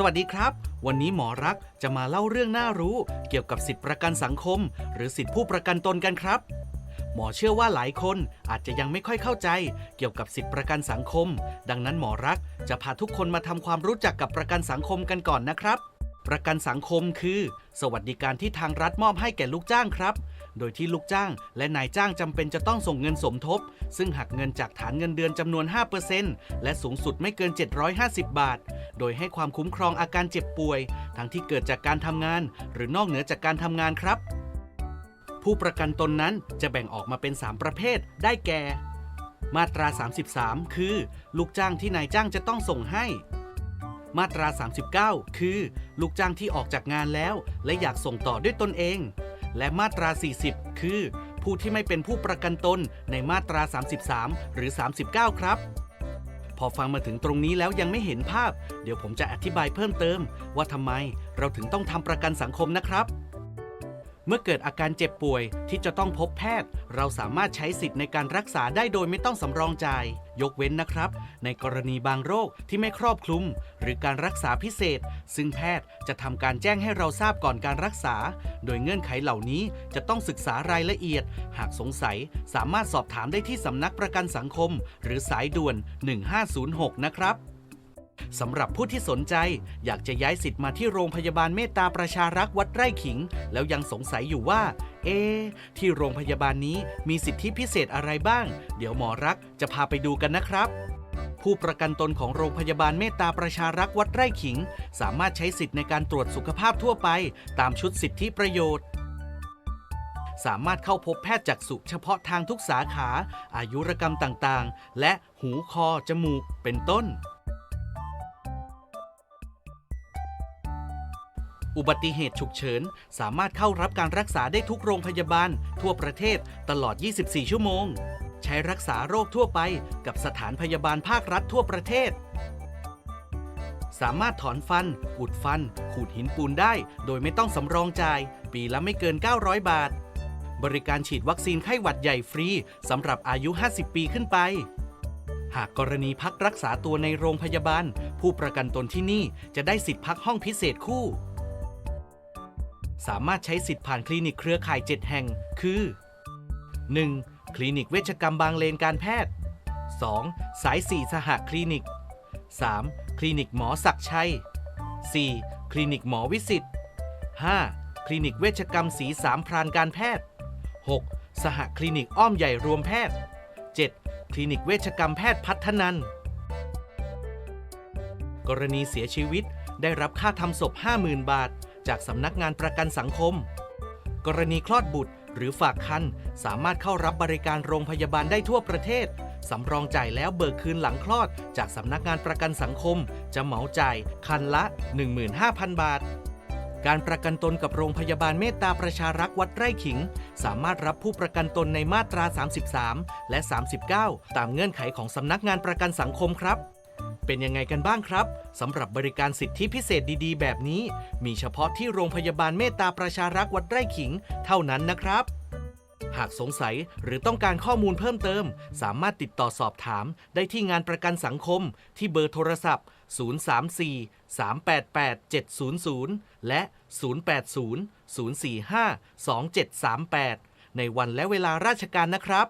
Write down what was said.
สวัสดีครับ วันนี้หมอรักจะมาเล่าเรื่องน่ารู้ เกี่ยวกับสิทธิประกันสังคม หรือสิทธิผู้ประกันตนกันครับ หมอเชื่อว่าหลายคนอาจจะยังไม่ค่อยเข้าใจ เกี่ยวกับสิทธิประกันสังคม ดังนั้นหมอรักจะพาทุกคนมาทำความรู้จักกับประกันสังคมกันก่อนนะครับ ประกันสังคมคือ สวัสดิการที่ทางรัฐมอบให้แก่ลูกจ้างครับ โดยที่ลูกจ้างและนายจ้างจำเป็นจะต้องส่งเงินสมทบ ซึ่งหักเงินจากฐานเงินเดือนจำนวน 5%และสูงสุดไม่เกิน 750 บาท โดยให้ความคุ้มครองอาการเจ็บป่วย ทั้งที่เกิดจากการทำงาน หรือนอกเหนือจากการทำงานครับ ผู้ประกันตนนั้นจะแบ่งออกมาเป็น 3 ประเภท ได้แก่ มาตรา 33 คือ ลูกจ้างที่นายจ้างจะต้องส่งให้ มาตรา 39 คือ ลูกจ้างที่ออกจากงานแล้ว และอยากส่งต่อด้วยตนเอง และมาตรา 40 คือ ผู้ที่ไม่เป็นผู้ประกันตนในมาตรา 33 หรือ 39 ครับ พอฟังมาถึงตรงนี้แล้วยังไม่เห็นภาพ เดี๋ยวผมจะอธิบายเพิ่มเติม ว่าทำไมเราถึงต้องทำประกันสังคมนะครับ เมื่อเกิดอาการเจ็บป่วยที่จะต้องพบแพทย์ เราสามารถใช้สิทธิ์ในการรักษาได้โดยไม่ต้องสำรองจ่าย ยกเว้นนะครับ ในกรณีบางโรคที่ไม่ครอบคลุม หรือการรักษาพิเศษ ซึ่งแพทย์จะทำการแจ้งให้เราทราบก่อนการรักษา โดยเงื่อนไขเหล่านี้จะต้องศึกษารายละเอียด หากสงสัยสามารถสอบถามได้ที่สำนักประกันสังคม หรือสายด่วน 1506 นะครับ สำหรับผู้ที่สนใจอยากจะย้ายสิทธิ์มาที่โรงพยาบาลเมตตาประชารักษ์วัดไร่ขิง แล้วยังสงสัยอยู่ว่า เอะที่โรงพยาบาลนี้มีสิทธิพิเศษอะไรบ้าง เดี๋ยวหมอรักจะพาไปดูกันนะครับผู้ประกันตนของโรงพยาบาลเมตตาประชารักษ์วัดไร่ขิง สามารถใช้สิทธิ์ในการตรวจสุขภาพทั่วไป ตามชุดสิทธิประโยชน์ สามารถเข้าพบแพทย์จักษุเฉพาะทางทุกสาขา อายุรกรรมต่างๆ และหูคอจมูกเป็นต้น อุบัติเหตุฉุกเฉิน สามารถเข้ารับการรักษาได้ทุกโรงพยาบาล ทั่วประเทศตลอด 24 ชั่วโมง ใช้รักษาโรคทั่วไปกับสถานพยาบาลภาครัฐทั่วประเทศ สามารถถอนฟัน อุดฟัน ขูดหินปูนได้ โดยไม่ต้องสำรองจ่าย ปีละไม่เกิน 900 บาท บริการฉีดวัคซีนไข้หวัดใหญ่ฟรีสำหรับอายุ 50 ปีขึ้นไปหากกรณีพักรักษาตัวในโรงพยาบาล ผู้ประกันตนที่นี่จะได้สิทธิพักห้องพิเศษคู่ สามารถใช้สิทธิ์ผ่านคลินิกเครือข่าย 7 แห่ง คือ 1. คลินิกเวชกรรมบางเลนการแพทย์ 2. สาย4สหคลินิก 3. คลินิกหมอศักชัย 4. คลินิกหมอวิสิต 5. คลินิกเวชกรรมสีสามพรานการแพทย์ 6. สหคลินิกอ้อมใหญ่รวมแพทย์ 7. คลินิกเวชกรรมแพทย์พัฒนันกรณีเสียชีวิตได้รับค่าทำศพ 50,000 บาท จากสำนักงานประกันสังคม กรณีคลอดบุตรหรือฝากคันสามารถเข้ารับบริการโรงพยาบาลได้ทั่วประเทศ สำรองจ่ายแล้วเบิกคืนหลังคลอด จากสำนักงานประกันสังคม จะเหมาจ่ายคันละ 15,000 บาท การประกันตนกับโรงพยาบาลเมตตาประชารักษ์วัดไร่ขิง สามารถรับผู้ประกันตนในมาตรา 33 และ 39 ตามเงื่อนไขของสำนักงานประกันสังคมครับ เป็นยังไงกันบ้างครับสำหรับบริการสิทธิพิเศษดีๆ แบบนี้ มีเฉพาะที่โรงพยาบาลเมตตาประชารักษ์วัดไร่ขิง เท่านั้นนะครับ หากสงสัยหรือต้องการข้อมูลเพิ่มเติม สามารถติดต่อสอบถาม ได้ที่งานประกันสังคม ที่เบอร์โทรศัพท์ 034 388 700 และ 080 045 2738 ในวันและเวลาราชการนะครับ